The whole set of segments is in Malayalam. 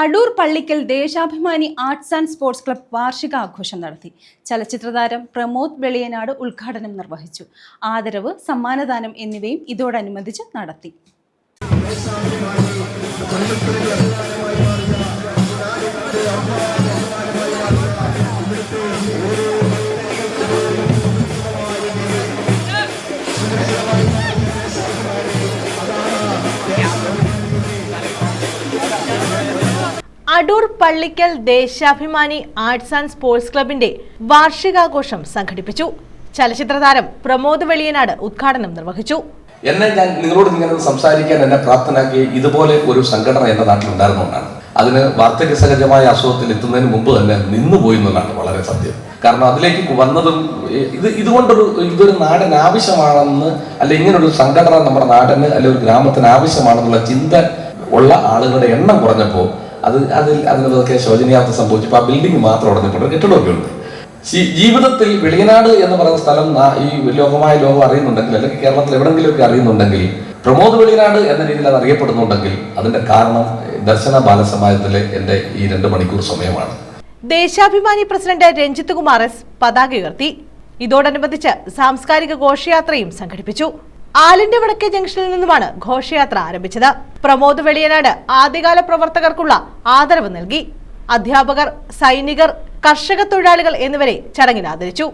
Adoor Pallikkal Deshabhimani arts and sports club വാർഷികാഘോഷം നടത്തി. ചലച്ചിത്രതാരം പ്രമോദ് വെളിയനാട് ഉദ്ഘാടനം നിർവഹിച്ചു. ആദരവ് സമ്മാനദാനം എന്നിവയും ഇതോടനുബന്ധിച്ച് നടത്തി. Adoor Pallikkal Deshabhimani arts and sports ക്ലബിന്റെ വാർഷികാഘോഷം സംഘടിപ്പിച്ചു. ചലച്ചിത്ര താരം പ്രമോദ് വെളിയനാട് ഉദ്ഘാടനം നിർവഹിച്ചു. എന്നെ ഞാൻ നിങ്ങളോട് നിങ്ങൾ സംസാരിക്കാൻ എന്നെ പ്രാപ്തനാക്കി ഇതുപോലെ ഒരു സംഘടന എന്റെ നാട്ടിൽ ഉണ്ടായിരുന്നുകൊണ്ടാണ് അതിന് വാർദ്ധക്യ സഹജമായ അസുഖത്തിൽ എത്തുന്നതിന് മുമ്പ് തന്നെ നിന്നുപോയി എന്നുള്ളതാണ് വളരെ സത്യം. കാരണം അതിലേക്ക് വന്നതും ഇത് ഇതുകൊണ്ടൊരു ഇതൊരു നാടിന് ആവശ്യമാണെന്ന് അല്ലെ ഇങ്ങനൊരു സംഘടന നമ്മുടെ നാടിന് അല്ലെ ഒരു ഗ്രാമത്തിന് ആവശ്യമാണെന്നുള്ള ചിന്ത ഉള്ള ആളുകളുടെ എണ്ണം കുറഞ്ഞപ്പോൾ അത് അതിൽ അതിനൊക്കെ ശോചനീയാവസ്ഥ സംഭവിച്ചപ്പോൾ ആ ബിൽഡിംഗ് മാത്രം ഉടഞ്ഞിട്ടുണ്ട് കെട്ടിടമൊക്കെ ഉണ്ട്. ജീവിതത്തിൽ വെളിയനാട് എന്ന് പറയുന്ന സ്ഥലം ഈ ലോകമായ ലോകം അറിയുന്നുണ്ടെങ്കിൽ അല്ലെങ്കിൽ കേരളത്തിൽ എവിടെങ്കിലുമൊക്കെ അറിയുന്നുണ്ടെങ്കിൽ പ്രമോദ് വെളിയനാട് എന്ന രീതിയിൽ അത് അറിയപ്പെടുന്നുണ്ടെങ്കിൽ അതിന്റെ കാരണം ദർശന ബാലസമാജത്തിലെ എന്റെ ഈ രണ്ട് മണിക്കൂർ സമയമാണ്. ദേശാഭിമാനി പ്രസിഡന്റ് രഞ്ജിത്ത് കുമാർ എസ് പതാക ഉയർത്തി. ഇതോടനുബന്ധിച്ച് സാംസ്കാരിക ഘോഷയാത്രയും സംഘടിപ്പിച്ചു. ആലിന്റെ വടക്കേ ജംഗ്ഷനിൽ നിന്നുമാണ് ഘോഷയാത്ര ആരംഭിച്ചത്. പ്രമോദ് വെളിയനാട് ആദ്യകാല പ്രവർത്തകർക്കുള്ള ആദരവ് നൽകി. അധ്യാപകർ സൈനികർ കർഷക തൊഴിലാളികൾ എന്നിവരെ ചടങ്ങിൽ ആദരിച്ചു.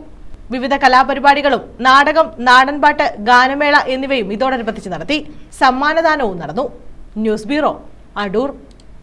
വിവിധ കലാപരിപാടികളും നാടകം നാടൻപാട്ട് ഗാനമേള എന്നിവയും ഇതോടനുബന്ധിച്ച് നടത്തി. സമ്മാനദാനവും നടന്നു. News bureau Adoor.